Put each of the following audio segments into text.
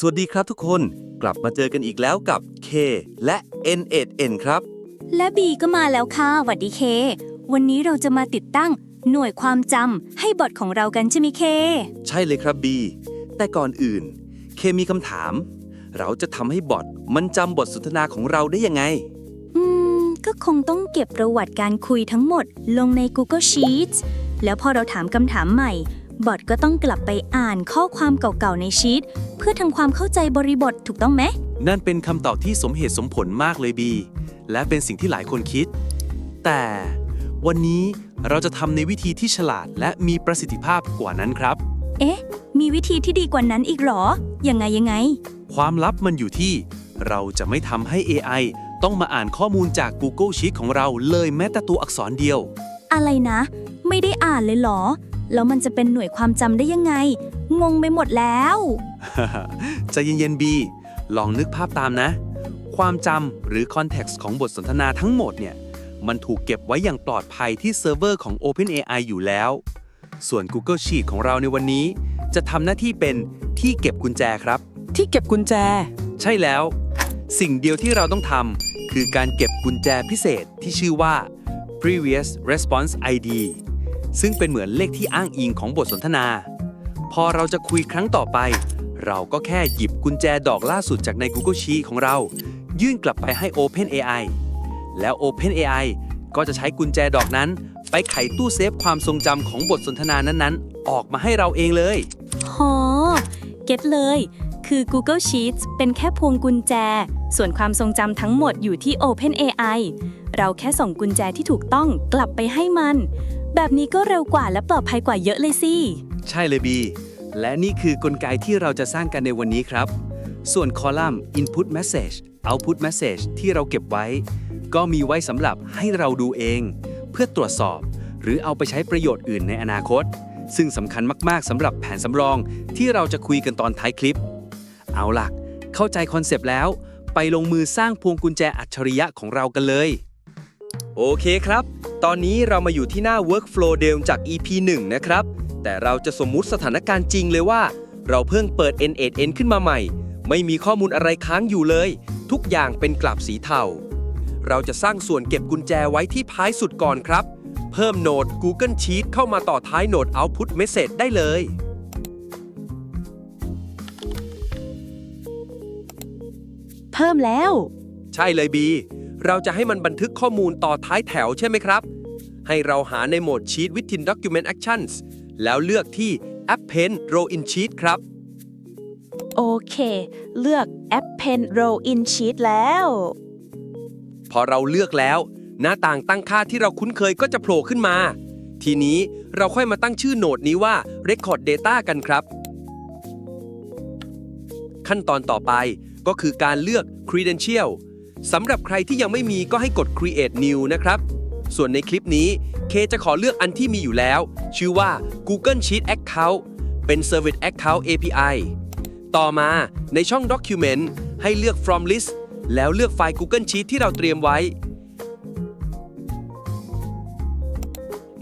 สวัสดีครับทุกคนกลับมาเจอกันอีกแล้วกับ K และ N8N ครับ และบีก็มาแล้วค่ะหวัดดีเค วันนี้เราจะมาติดตั้งหน่วยความจำให้บอทของเรากันใช่ไหมเค ใช่เลยครับ B แต่ก่อนอื่น K มีคำถาม เราจะทำให้บอทมันจำบทสนทนาของเราได้ยังไง อืม ก็คงต้องเก็บประวัติการคุยทั้งหมดลงใน Google Sheets แล้วพอเราถามคำถามใหม่ บอทก็ต้องกลับไปอ่านข้อความเก่าๆในชีตเพื่อทำความเข้าใจบริบทถูกต้องไหม นั่นเป็นคำตอบที่สมเหตุสมผลมากเลยบี และเป็นสิ่งที่หลายคนคิด แต่วันนี้เราจะทำในวิธีที่ฉลาดและมีประสิทธิภาพกว่านั้นครับ เอ๊ะ มีวิธีที่ดีกว่านั้นอีกเหรอ ยังไงยังไง ความลับมันอยู่ที่ เราจะไม่ทำให้ AI ต้องมาอ่านข้อมูลจาก Google Sheet ของเราเลยแม้แต่ตัวอักษรเดียว อะไรนะ ไม่ได้อ่านเลยเหรอ แล้วมันจะเป็นหน่วยความจำได้ยังไง งงไปหมดแล้ว ใจะเย็นๆบี ลองนึกภาพตามนะ ความจำหรือคอนเท็กซ์ของบทสนทนาทั้งหมดเนี่ย มันถูกเก็บไว้อย่างปลอดภัยที่เซิร์ฟเวอร์ของ OpenAI อยู่แล้ว ส่วน Google Sheet ของเราในวันนี้ จะทำหน้าที่เป็นที่เก็บกุญแจครับ ที่เก็บกุญแจ ใช่แล้ว สิ่งเดียวที่เราต้องทำคือการเก็บกุญแจพิเศษที่ชื่อว่า previous response ID ซึ่งเป็นเหมือนเลขที่อ้างอิงของบทสนทนา พอเราจะคุยครั้งต่อไป เราก็แค่หยิบกุญแจดอกล่าสุดจากใน Google Sheet ของเรา ยื่นกลับไปให้ OpenAI แล้ว OpenAI ก็จะใช้กุญแจดอกนั้น ไปไขตู้เซฟความทรงจำของบทสนทนานั้นๆ ออกมาให้เราเองเลยหอเก็ตเลย คือ Google Sheets เป็นแค่พวงกุญแจ ส่วนความทรงจำทั้งหมดอยู่ที่ OpenAI เราแค่ส่งกุญแจที่ถูกต้องกลับไปให้มัน แบบนี้ก็เร็วกว่าและปลอดภัยกว่าเยอะเลยสิ ใช่เลยบี และนี่คือกลไกที่เราจะสร้างกันในวันนี้ครับ ส่วนคอลัมน์ Input Message Output Message ที่เราเก็บไว้ ก็มีไว้สำหรับให้เราดูเอง เพื่อตรวจสอบ หรือเอาไปใช้ประโยชน์อื่นในอนาคต ซึ่งสำคัญมากๆสำหรับแผนสำรองที่เราจะคุยกันตอนท้ายคลิป เอาล่ะ เข้าใจคอนเซปต์แล้ว ไปลงมือสร้างพวงกุญแจอัจฉริยะของเรากันเลย โอเคครับ ตอนนี้เรามาอยู่ที่หน้า Workflow เดิมจาก EP 1 นะครับ แต่เราจะสมมุติสถานการณ์จริงเลยว่า เราเพิ่งเปิด N8N ขึ้นมาใหม่ ไม่มีข้อมูลอะไรค้างอยู่เลย ทุกอย่างเป็นกลับสีเทา เราจะสร้างส่วนเก็บกุญแจไว้ที่ท้ายสุดก่อนครับ เพิ่มโหนด Google Sheet เข้ามาต่อท้ายโหนด Output Message ได้เลยเพิ่มแล้ว ใช่เลยบี เราจะให้มันบันทึกข้อมูลต่อท้ายแถวใช่ไหมครับ ให้เราหาในโหมด Sheet within Document Actions แล้วเลือกที่ Append Row in Sheet ครับ โอเค เลือก Append Row in Sheet แล้ว พอเราเลือกแล้ว หน้าต่างตั้งค่าที่เราคุ้นเคยก็จะโผล่ขึ้นมา ทีนี้เราค่อยมาตั้งชื่อโหนดนี้ว่า Record Data กันครับ ขั้นตอนต่อไปก็คือการเลือก Credential สำหรับใครที่ยังไม่มีก็ให้กด Create New นะครับ ส่วนในคลิปนี้เคจะขอเลือกอันที่มีอยู่แล้ว ชื่อว่า Google Sheet Account เป็น Service Account API ต่อมาในช่อง Document ให้เลือก From List แล้วเลือกไฟล์ Google Sheet ที่เราเตรียมไว้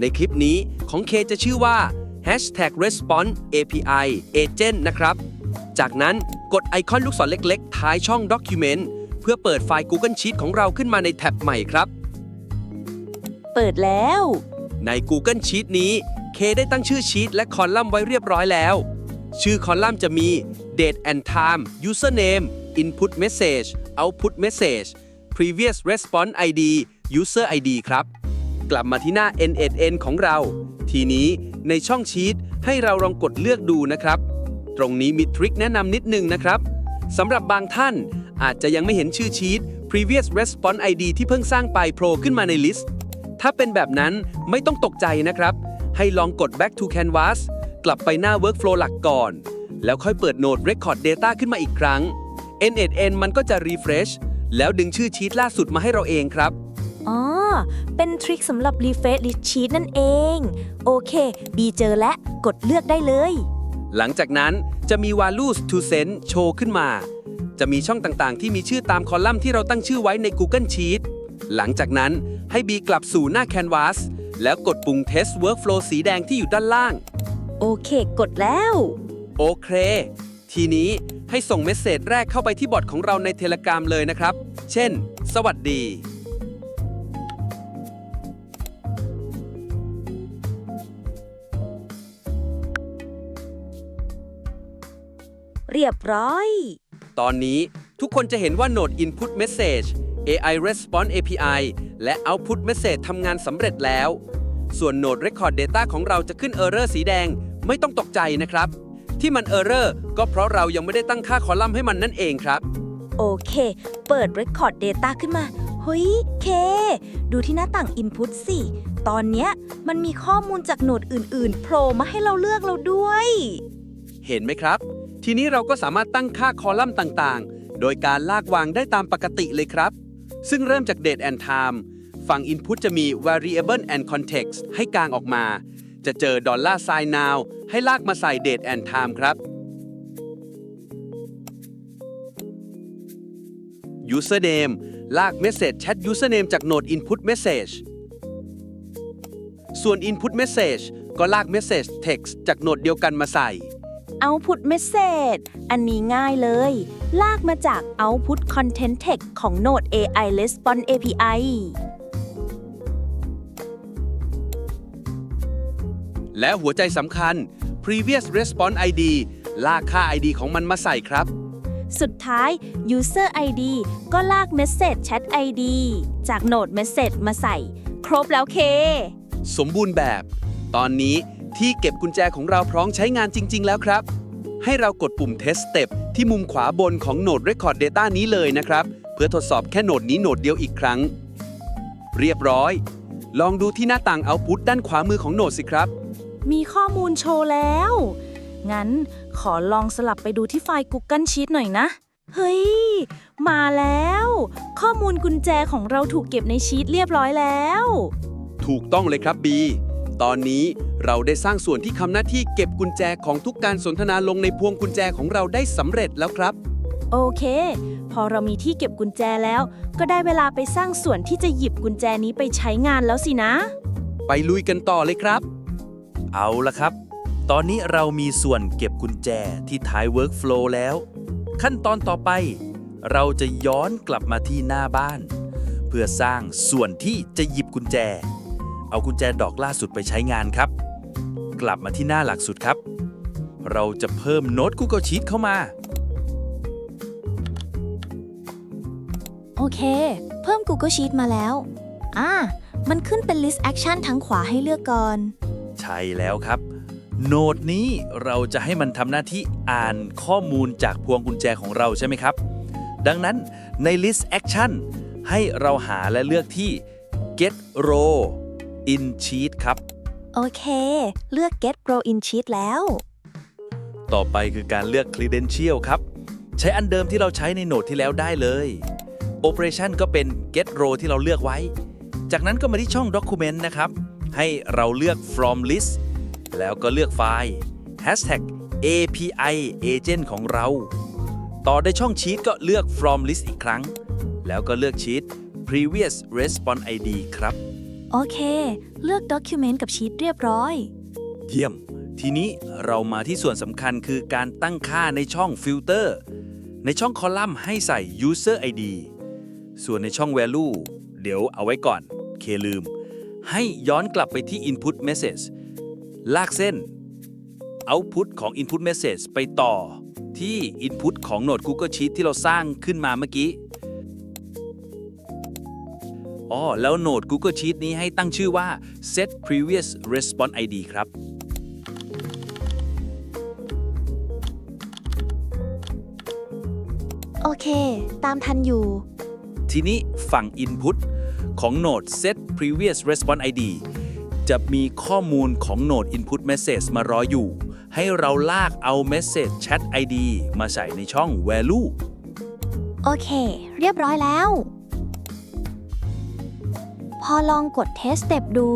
ในคลิปนี้ของเคจะชื่อว่า Hashtag Response API Agent นะครับ จากนั้นกดไอคอนลูกศรเล็ก ๆ ท้ายช่อง Document พื่อเปิดไฟล์ Google Sheet ของเราขึ้นมาในแท็บใหม่ครับ เปิดแล้ว ใน Google Sheet นี้ เคได้ตั้งชื่อชีตและคอลัมน์ไว้เรียบร้อยแล้ว ชื่อคอลัมน์จะมี date and time username input message output message previous response ID user ID ครับ กลับมาที่หน้า N8N ของเรา ทีนี้ในช่องชีตให้เราลองกดเลือกดูนะครับ ตรงนี้มีทริคแนะนำนิดนึงนะครับสำหรับบางท่าน อาจจะยังไม่เห็นชื่อชีต previous response ID ที่เพิ่งสร้างไปโผล่ขึ้นมาในลิสต์ ถ้าเป็นแบบนั้นไม่ต้องตกใจนะครับ ให้ลองกด back to canvas กลับไปหน้า workflow หลักก่อน แล้วค่อยเปิดโหนด record data ขึ้นมาอีกครั้ง N8N มันก็จะ refresh แล้วดึงชื่อชีตล่าสุดมาให้เราเองครับ อ๋อ เป็นทริคสำหรับ Refresh List Sheet นั่นเอง โอเค บีเจอและกดเลือกได้เลย หลังจากนั้นจะมี values to send โชว์ขึ้นมา จะมีช่องต่างๆ ที่มีชื่อตามคอลัมน์ที่เราตั้งชื่อไว้ใน Google Sheet หลังจากนั้นให้บีกลับสู่หน้า Canvas แล้วกดปุ่ม Test Workflow สีแดงที่อยู่ด้านล่าง โอเค กดแล้ว โอเค ทีนี้ให้ส่งเมสเซจแรกเข้าไปที่บอทของเราในเทเลกรามเลยนะครับ เช่น สวัสดี เรียบร้อย ตอนนี้ทุกคนจะเห็นว่าโหนด Input Message AI Response API และ Output Message ทำงานสำเร็จแล้ว ส่วนโหนด Record Data ของเราจะขึ้น Error สีแดงไม่ต้องตกใจนะครับ ที่มัน Error ก็เพราะเรายังไม่ได้ตั้งค่าคอลัมน์ให้มันนั่นเองครับ โอเค เปิด Record Data ขึ้นมาเฮ้ย เค ดูที่หน้าต่าง Input สิ ตอนเนี้ยมันมีข้อมูลจากโหนดอื่น ๆ โผล่มาให้เราเลือกเราด้วย เห็นไหมครับ ทีนี้เราก็สามารถตั้งค่าคอลัมน์ต่างๆ โดยการลากวางได้ตามปกติเลยครับ ซึ่งเริ่มจาก date and time ฝั่ง input จะมี variable and context ให้กางออกมา จะเจอ dollar sign now ให้ลากมาใส่ date and time ครับ username ลาก message chat username จากโหนด input message ส่วน input message ก็ลาก message text จากโหนดเดียวกันมาใส่ Output Message อันนี้ง่ายเลย ลากมาจาก Output Content Text ของ Node AI Response API และหัวใจสำคัญ previous response ID ลากค่า ID ของมันมาใส่ครับ สุดท้าย User ID ก็ลาก Message Chat ID จาก Node Message มาใส่ ครบแล้วเค สมบูรณ์แบบ ตอนนี้ ที่เก็บกุญแจของเราพร้อมใช้งานจริง ๆ แล้วครับ ให้เรากดปุ่ม Test Step ที่มุมขวาบนของโหนด Record Data นี้เลยนะครับ เพื่อทดสอบแค่โหนดนี้โหนดเดียวอีกครั้ง เรียบร้อย ลองดูที่หน้าต่าง Output ด้านขวามือของโหนดสิครับ มีข้อมูลโชว์แล้ว งั้นขอลองสลับไปดูที่ไฟล์ Google Sheet หน่อยนะ เฮ้ย มาแล้ว ข้อมูลกุญแจของเราถูกเก็บในชีตเรียบร้อยแล้ว ถูกต้องเลยครับบี ตอนนี้เราได้สร้างส่วนที่ทำหน้าที่เก็บกุญแจของทุกการสนทนาลงในพวงกุญแจของเราได้สำเร็จแล้วครับ โอเค พอเรามีที่เก็บกุญแจแล้ว ก็ได้เวลาไปสร้างส่วนที่จะหยิบกุญแจนี้ไปใช้งานแล้วสินะ ไปลุยกันต่อเลยครับ เอาละครับ ตอนนี้เรามีส่วนเก็บกุญแจที่ท้าย Workflow แล้ว ขั้นตอนต่อไป เราจะย้อนกลับมาที่หน้าบ้าน เพื่อสร้างส่วนที่จะหยิบกุญแจ เอากุญแจดอกล่าสุดไปใช้งานครับ กลับมาที่หน้าหลักสุดครับ เราจะเพิ่มโน้ต Google Sheet เข้ามา โอเค เพิ่ม Google Sheet มาแล้ว อ่า มันขึ้นเป็น list action ทั้งขวาให้เลือกก่อน ใช่แล้วครับ โน้ตนี้เราจะให้มันทำหน้าที่อ่านข้อมูลจากพวงกุญแจของเราใช่ไหมครับ ดังนั้นใน list action ให้เราหาและเลือกที่ get row in sheet ครับ โอเค เลือก get row in sheet แล้ว ต่อไปคือการเลือก credential ครับ ใช้อันเดิมที่เราใช้ในโน้ตที่แล้วได้เลย operation ก็เป็น get row ที่เราเลือกไว้ จากนั้นก็มาที่ช่อง document นะครับ ให้เราเลือก from list แล้วก็เลือกไฟล์ hashtag API agent ของเรา ต่อในช่อง sheet ก็เลือก from list อีกครั้ง แล้วก็เลือก sheet previous response ID ครับ โอเค เลือก document กับ sheet เรียบร้อย เยี่ยม ทีนี้เรามาที่ส่วนสำคัญคือการตั้งค่าในช่อง filter ในช่องคอลัมน์ให้ใส่ user ID ส่วนในช่อง value เดี๋ยวเอาไว้ก่อน เคลืม ให้ย้อนกลับไปที่ input message ลากเส้น output ของ input message ไปต่อที่ input ของโหนด Google Sheet ที่เราสร้างขึ้นมาเมื่อกี้ อ๋อแล้วโหนด Google Sheet นี้ให้ตั้งชื่อว่า set previous response ID ครับ โอเค ตามทันอยู่ ทีนี้ฝั่ง Input ของโหนด Set Previous Response ID จะมีข้อมูลของโหนด Input Message มารออยู่ ให้เราลากเอา Message Chat ID มาใส่ในช่อง Value โอเค เรียบร้อยแล้ว พอลองกด test step ดู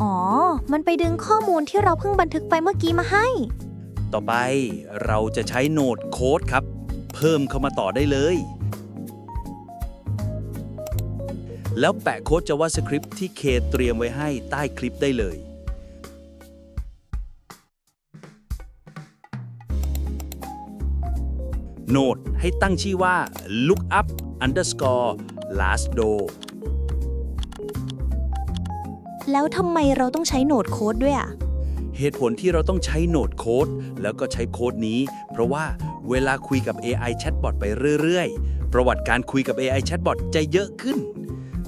อ๋อ มันไปดึงข้อมูลที่เราเพิ่งบันทึกไปเมื่อกี้มาให้ ต่อไปเราจะใช้โหนดโค้ดครับ เพิ่มเข้ามาต่อได้เลย แล้วแปะโค้ด JavaScript ที่เคเตรียมไว้ให้ใต้คลิปได้เลยโนดให้ตั้งชื่อว่า lookup underscore last row แล้วทำไมเราต้องใช้โหนดโค้ดด้วยอะเหตุผลที่เราต้องใช้โนดโค้ดแล้วก็ใช้โค้ดนี้ เพราะว่าเวลาคุยกับ AI Chatbot ไปเรื่อยๆ ประวัติการคุยกับ AI Chatbot จะเยอะขึ้น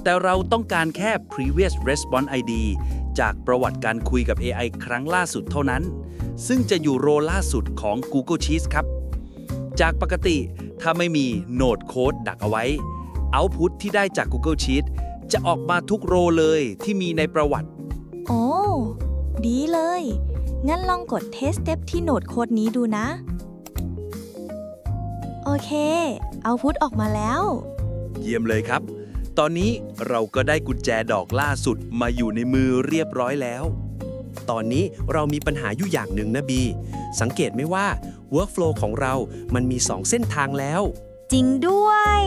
แต่เราต้องการแค่ previous response ID จากประวัติการคุยกับ AI ครั้งล่าสุดเท่านั้น ซึ่งจะอยู่โรล่าสุดของ Google Sheets ครับ จากปกติถ้าไม่มีโนดโค้ดดักเอาไว้ Output ที่ได้จาก Google Sheets จะออกมาทุกโรเลยที่มีในประวัติ โอ้ ดีเลย งั้นลองกดเทสเ t ปที่โหนดโค้ดนี้ดูนะ โอเค เอาพุทออกมาแล้ว เยี่ยมเลยครับ ตอนนี้เราก็ได้กุญแจดอกล่าสุดมาอยู่ในมือเรียบร้อยแล้ว ตอนนี้เรามีปัญหาอยู่อย่างหนึ่งนะบี สังเกตไหมว่า Workflow ของเรามันมี 2 เส้นทางแล้ว จริงด้วย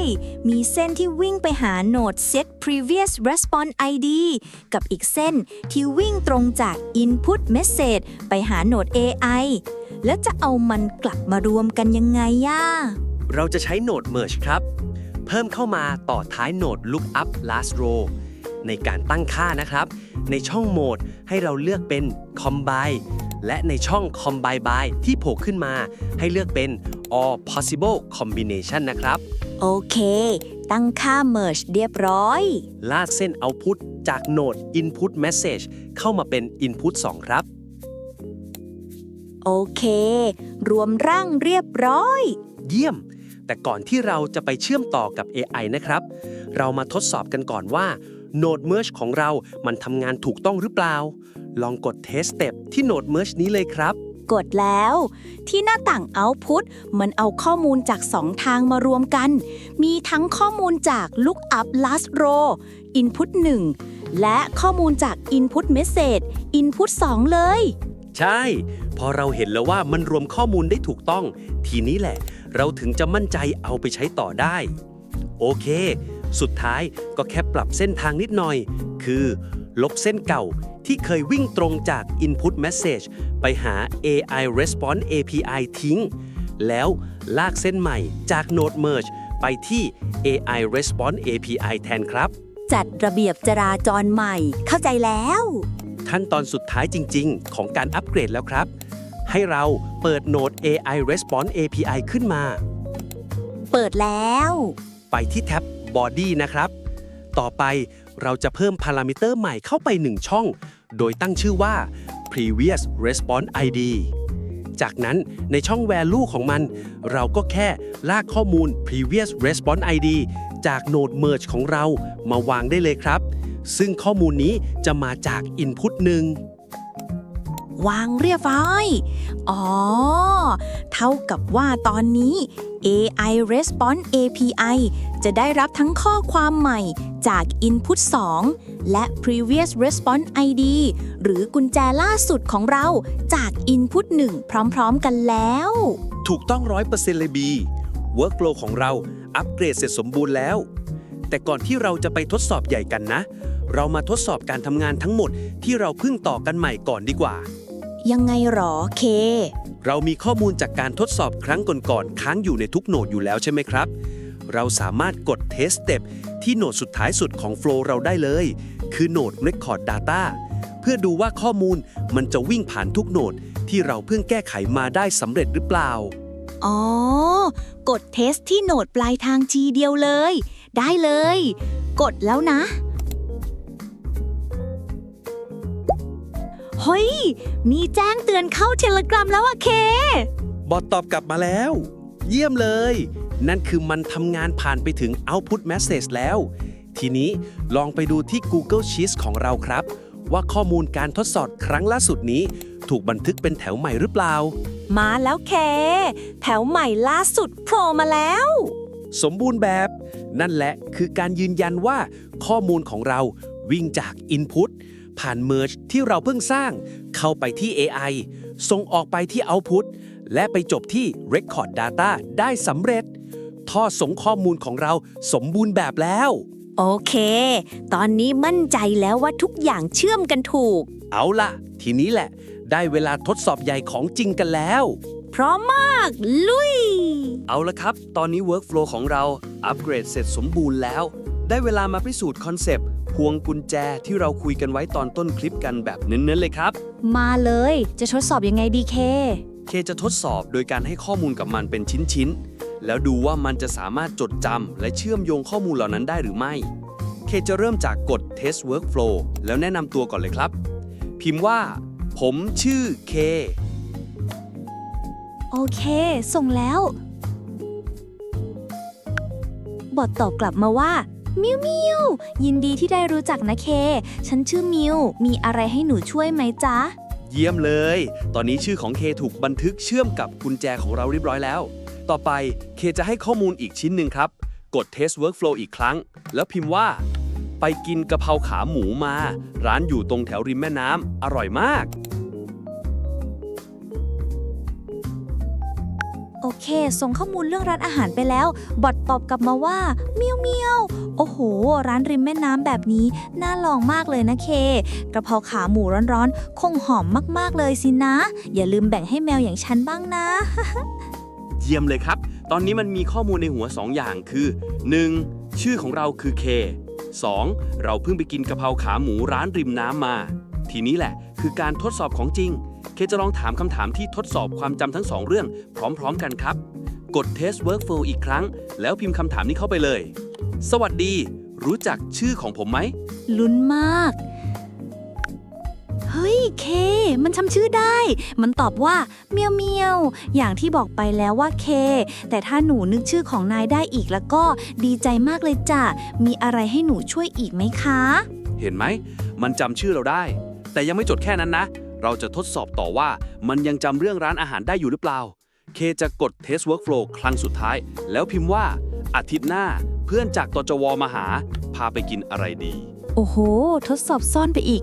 มีเส้นที่วิ่งไปหาโหนด set previous response ID กับอีกเส้นที่วิ่งตรงจาก input message ไปหาโหนด AI แล้วจะเอามันกลับมารวมกันยังไงย่าเราจะใช้โหนด Merge ครับ เพิ่มเข้ามาต่อท้ายโหนด Lookup Last Row ในการตั้งค่านะครับ ในช่องโหมดให้เราเลือกเป็น Combine และในช่อง Combine by ที่โผล่ขึ้นมา ให้เลือกเป็น All Possible Combination นะครับ โอเค ตั้งค่า merge เรียบร้อย ลากเส้น Output จากโหนด Input Message เข้ามาเป็น Input 2 ครับ โอเค รวมร่างเรียบร้อย เยี่ยม แต่ก่อนที่เราจะไปเชื่อมต่อกับ AI นะครับ เรามาทดสอบกันก่อนว่า Node Merge ของเรามันทำงานถูกต้องหรือเปล่า ลองกด Test Step ที่ Node Merge นี้เลยครับ กดแล้ว ที่หน้าต่าง Output มันเอาข้อมูลจาก 2 ทางมารวมกัน มีทั้งข้อมูลจาก Lookup Last Row Input 1 และข้อมูลจาก Input Message Input 2 เลย ใช่ พอเราเห็นแล้วว่ามันรวมข้อมูลได้ถูกต้อง ทีนี้แหละ เราถึงจะมั่นใจเอาไปใช้ต่อได้ โอเค สุดท้ายก็แค่ปรับเส้นทางนิดหน่อย คือ ลบเส้นเก่าที่เคยวิ่งตรงจาก Input Message ไปหา AI Response API ทิ้ง แล้วลากเส้นใหม่จาก Node Merge ไปที่ AI Response API แทนครับ จัดระเบียบจราจรใหม่ เข้าใจแล้ว ขั้นตอนสุดท้ายจริง ๆ ของการอัปเกรดแล้วครับ ให้เราเปิดโหนด AI Response API ขึ้นมา เปิดแล้ว ไปที่แท็บ Body นะครับ ต่อไป เราจะเพิ่มพารามิเตอร์ใหม่เข้าไป 1 ช่อง โดยตั้งชื่อว่า previous response ID จากนั้นในช่อง value ของมัน เราก็แค่ลากข้อมูล previous response ID จาก node merge ของเรามาวางได้เลยครับ ซึ่งข้อมูลนี้จะมาจาก input หนึ่งวางเรียบร้อย อ๋อ เท่ากับว่าตอนนี้ AI Response API จะได้รับทั้งข้อความใหม่จาก Input 2 และ Previous Response ID หรือกุญแจล่าสุดของเราจาก Input 1 พร้อมๆกันแล้ว ถูกต้องร้อยเปอร์เซ็นต์เลยบี Workflow ของเราอัปเกรดเสร็จสมบูรณ์แล้ว แต่ก่อนที่เราจะไปทดสอบใหญ่กันนะ เรามาทดสอบการทำงานทั้งหมดที่เราเพิ่งต่อกันใหม่ก่อนดีกว่า ยังไงหรอเค เรามีข้อมูลจากการทดสอบครั้งก่อนๆค้างอยู่ในทุกโหนดอยู่แล้วใช่ไหมครับ เราสามารถกด Test Step ที่โหนดสุดท้ายสุดของ Flow เราได้เลย คือโหนด Record Data เพื่อดูว่าข้อมูลมันจะวิ่งผ่านทุกโหนดที่เราเพิ่งแก้ไขมาได้สำเร็จหรือเปล่า อ๋อ กดเทสที่โหนดปลายทางทีเดียวเลย ได้เลย กดแล้วนะ ฮ้ย มีแจ้งเตือนเข้าเทเลกรามแล้วอะเค บอทตอบกลับมาแล้ว เยี่ยมเลย นั่นคือมันทำงานผ่านไปถึง Output Message แล้ว ทีนี้ลองไปดูที่ Google Sheets ของเราครับ ว่าข้อมูลการทดสอบครั้งล่าสุดนี้ ถูกบันทึกเป็นแถวใหม่หรือเปล่า มาแล้วเค แถวใหม่ล่าสุดโผล่มาแล้ว สมบูรณ์แบบ นั่นแหละคือการยืนยันว่าข้อมูลของเราวิ่งจาก Input ผ่าน Merge ที่เราเพิ่งสร้าง เข้าไปที่ AI ส่งออกไปที่ Output และไปจบที่ Record Data ได้สำเร็จ ท่อส่งข้อมูลของเราสมบูรณ์แบบแล้ว โอเค ตอนนี้มั่นใจแล้วว่าทุกอย่างเชื่อมกันถูก เอาล่ะ ทีนี้แหละ ได้เวลาทดสอบใหญ่ของจริงกันแล้ว พร้อมมาก ลุย เอาละครับ ตอนนี้ Workflow ของเราอัปเกรดเสร็จสมบูรณ์แล้ว ได้เวลามาพิสูจน์คอนเซปต์พ วงกุญแจที่เราคุยกันไว้ตอนต้นคลิปกันแบบเน้นๆเลยครับ มาเลย จะทดสอบยังไงดีเค เคจะทดสอบโดยการให้ข้อมูลกับมันเป็นชิ้นๆ แล้วดูว่ามันจะสามารถจดจำและเชื่อมโยงข้อมูลเหล่านั้นได้หรือไม่ เคจะเริ่มจากกด Test Workflow แล้วแนะนำตัวก่อนเลยครับ พิมพ์ว่า ผมชื่อเค โอเค ส่งแล้วบทตอบกลับมาว่า มิวมิวยินดีที่ได้รู้จักนะเค ฉันชื่อมิว มีอะไรให้หนูช่วยไหมจ๊ะ เยี่ยมเลย ตอนนี้ชื่อของเคถูกบันทึกเชื่อมกับกุญแจของเราเรียบร้อยแล้ว ต่อไปเคจะให้ข้อมูลอีกชิ้นหนึ่งครับ กด Test Workflow อีกครั้ง แล้วพิมพ์ว่า ไปกินกะเพราขาหมูมา ร้านอยู่ตรงแถวริมแม่น้ำอร่อยมาก โอเค ส่งข้อมูลเรื่องร้านอาหารไปแล้ว บอทตอบกลับมาว่าเมียวเมียวโอ้โห ร้านริมแม่น้ำแบบนี้ น่าลองมากเลยนะเค กระเพราขาหมูร้อนๆ คงหอมมากๆเลยสินะ อย่าลืมแบ่งให้แมวอย่างฉันบ้างนะ เยี่ยมเลยครับ ตอนนี้มันมีข้อมูลในหัว 2 อย่างคือ 1. ชื่อของเราคือเค 2. เราเพิ่งไปกินกะเพราขาหมูร้านริมน้ำมา ทีนี้แหละ คือการทดสอบของจริง เคจะลองถามคำถามที่ทดสอบความจำทั้งสองเรื่อง พร้อม ๆ กันครับ กด Test Workflow อีกครั้ง แล้วพิมพ์คำถามนี้เข้าไปเลย สวัสดี รู้จักชื่อของผมไหม ลุ้นมาก เฮ้ย เค มันจำชื่อได้ มันตอบว่าเมียวเมียว อย่างที่บอกไปแล้วว่าเค แต่ถ้าหนูนึกชื่อของนายได้อีกแล้วก็ดีใจมากเลยจ้ะ มีอะไรให้หนูช่วยอีกไหมคะ เห็นไหม มันจำชื่อเราได้ แต่ยังไม่จดแค่นั้นนะ เราจะทดสอบต่อว่ามันยังจำเรื่องร้านอาหารได้อยู่หรือเปล่า เคจะกด Test Workflow ครั้งสุดท้าย แล้วพิมพ์ว่า อาทิตย์หน้าเพื่อนจากตจวมาหา พาไปกินอะไรดี โอ้โห ทดสอบซ่อนไปอีก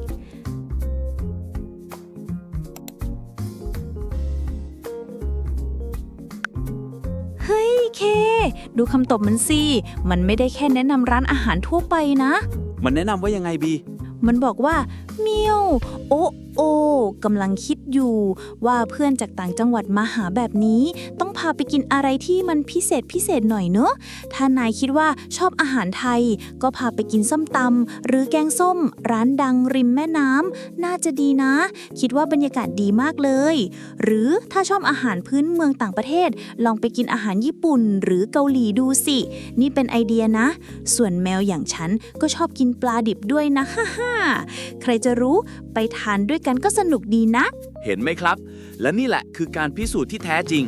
เฮ้ยเค ดูคำตอบมันสิ มันไม่ได้แค่แนะนำร้านอาหารทั่วไปนะ มันแนะนำว่ายังไงบี มันบอกว่า เมียวโอ้โอกำลังคิดอยู่ว่าเพื่อนจากต่างจังหวัดมาหาแบบนี้ ต้องพาไปกินอะไรที่มันพิเศษพิเศษหน่อยเนอะถ้านายคิดว่าชอบอาหารไทย ก็พาไปกินส้มตำหรือแกงส้ม ร้านดังริมแม่น้ำน่าจะดีนะ คิดว่าบรรยากาศดีมากเลย หรือถ้าชอบอาหารพื้นเมืองต่างประเทศ ลองไปกินอาหารญี่ปุ่น หรือเกาหลีดูสิ นี่เป็นไอเดียนะ ส่วนแมวอย่างฉันก็ชอบกินปลาดิบด้วยนะฮ่าฮ่าใครจะรู้ไปทานด้วยกันก็สนุกดีนะ เห็นไหมครับ และนี่แหละคือการพิสูจน์ที่แท้จริง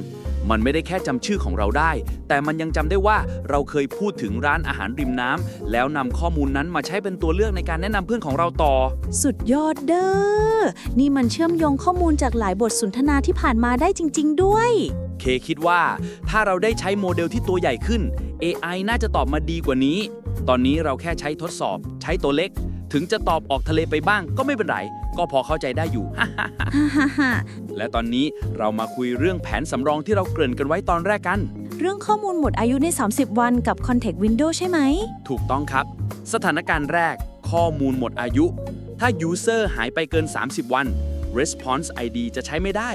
มันไม่ได้แค่จำชื่อของเราได้ แต่มันยังจำได้ว่าเราเคยพูดถึงร้านอาหารริมน้ำแล้วนำข้อมูลนั้นมาใช้เป็นตัวเลือกในการแนะนำเพื่อนของเราต่อ สุดยอดเด้อ นี่มันเชื่อมโยงข้อมูลจากหลายบทสนทนาที่ผ่านมาได้จริง ๆ ด้วย เคคิดว่าถ้าเราได้ใช้โมเดลที่ตัวใหญ่ขึ้น AI น่าจะตอบมาดีกว่านี้ ตอนนี้เราแค่ใช้ทดสอบ ใช้ตัวเล็ก ถึงจะตอบออกทะเลไปบ้างก็ไม่เป็นไร ก็พอเข้าใจได้อยู่ฮ่าฮ่าฮ่าและตอนนี้เรามาคุยเรื่องแผนสำรองที่เราเกริ่นกันไว้ตอนแรกกัน เรื่องข้อมูลหมดอายุใน 30 วันกับ Context Window ใช่ไหม ถูกต้องครับ สถานการณ์แรก ข้อมูลหมดอายุ ถ้า User หายไปเกิน 30 วัน Response ID จะใช้ไม่ได้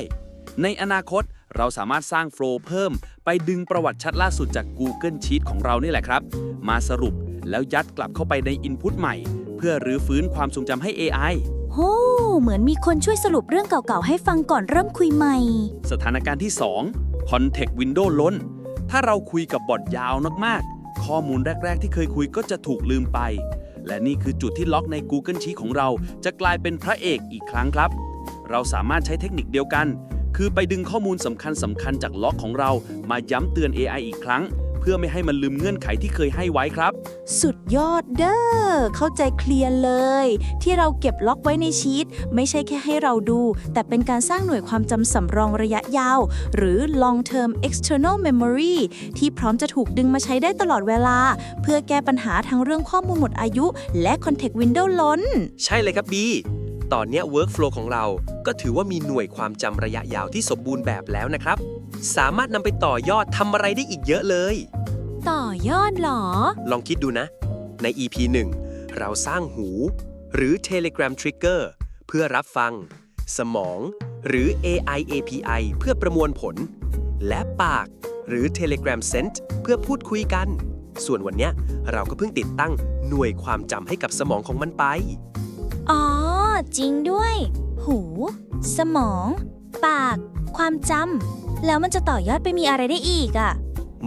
ในอนาคตเราสามารถสร้างโฟล์เพิ่ม ไปดึงประวัติชัดล่าสุดจาก Google Sheet ของเรานี่แหละครับ มาสรุปแล้วยัดกลับเข้าไปใน Input ใหม่เพื่อรื้อฟื้นความทรงจำให้ AI โหเหมือนมีคนช่วยสรุปเรื่องเก่าๆ ให้ฟังก่อนเริ่มคุยใหม่ สถานการณ์ที่ 2 Context Window ล้น ถ้าเราคุยกับบอทยาวมากๆ ข้อมูลแรก ๆ ที่เคยคุยก็จะถูกลืมไป และนี่คือจุดที่ล็อกใน Google Sheet ของเรา จะกลายเป็นพระเอกอีกครั้งครับ เราสามารถใช้เทคนิคเดียวกัน คือไปดึงข้อมูลสำคัญสำคัญๆจากล็อกของเรา มาย้ำเตือน AI อีกครั้ง เพื่อไม่ให้มันลืมเงื่อนไขที่เคยให้ไว้ครับ สุดยอดเด้อ เข้าใจเคลียร์เลย ที่เราเก็บล็อกไว้ในชีตไม่ใช่แค่ให้เราดู แต่เป็นการสร้างหน่วยความจำสำรองระยะยาว หรือ long term external memory ที่พร้อมจะถูกดึงมาใช้ได้ตลอดเวลา เพื่อแก้ปัญหาทั้งเรื่องข้อมูลหมดอายุ และ context window ล้น ใช่เลยครับบีตอนเนี้ย Workflow ของเราก็ถือว่ามีหน่วยความจำระยะยาวที่สมบูรณ์แบบแล้วนะครับ สามารถนำไปต่อยอดทำอะไรได้อีกเยอะเลย ต่อยอดเหรอ ลองคิดดูนะ ใน EP 1 เราสร้างหู หรือ Telegram Trigger เพื่อรับฟัง สมอง หรือ AI API เพื่อประมวลผล และปาก หรือ Telegram Send เพื่อพูดคุยกัน ส่วนวันเนี้ยเราก็เพิ่งติดตั้งหน่วยความจำให้กับสมองของมันไป อ๋อ จริงด้วย หู สมอง ปาก ความจำ แล้วมันจะต่อยอดไปมีอะไรได้อีกอะ่ะ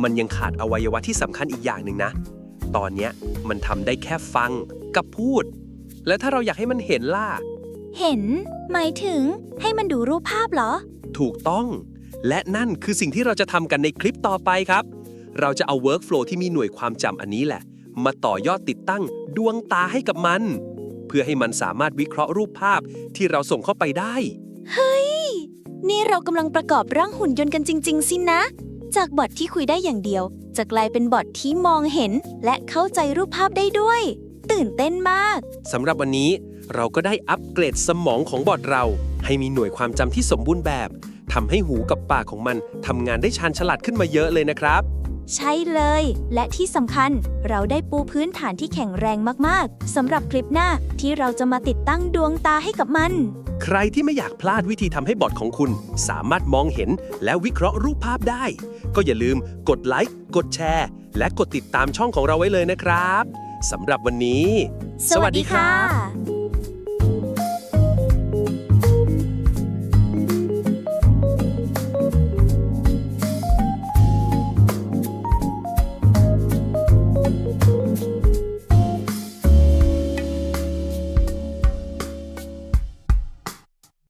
มันยังขาดอวัยวะที่สำคัญอีกอย่างหนึ่งนะ ตอนเนี้ยมันทำได้แค่ฟังกับพูด แล้วถ้าเราอยากให้มันเห็นล่ะ เห็น หมายถึงให้มันดูรูปภาพเหรอ ถูกต้อง และนั่นคือสิ่งที่เราจะทำกันในคลิปต่อไปครับ เราจะเอา workflow ที่มีหน่วยความจำอันนี้แหละ มาต่อยอดติดตั้งดวงตาให้กับมัน เพื่อให้มันสามารถวิเคราะห์รูปภาพที่เราส่งเข้าไปได้ นี่เรากำลังประกอบร่างหุ่นยนต์กันจริง ๆ สินะ จากบอทที่คุยได้อย่างเดียว จะกลายเป็นบอทที่มองเห็น และเข้าใจรูปภาพได้ด้วย ตื่นเต้นมาก สำหรับวันนี้เราก็ได้อัปเกรดสมองของบอทเรา ให้มีหน่วยความจำที่สมบูรณ์แบบทำให้หูกับปากของมันทำงานได้ชาญฉลาดขึ้นมาเยอะเลยนะครับ ใช่เลย และที่สำคัญเราได้ปูพื้นฐานที่แข็งแรงมากๆสำหรับคลิปหน้าที่เราจะมาติดตั้งดวงตาให้กับมัน ใครที่ไม่อยากพลาดวิธีทำให้บอทของคุณ สามารถมองเห็นและวิเคราะห์รูปภาพได้ ก็อย่าลืมกดไลค์กดแชร์ และกดติดตามช่องของเราไว้เลยนะครับสำหรับวันนี้ สวัสดีค่ะ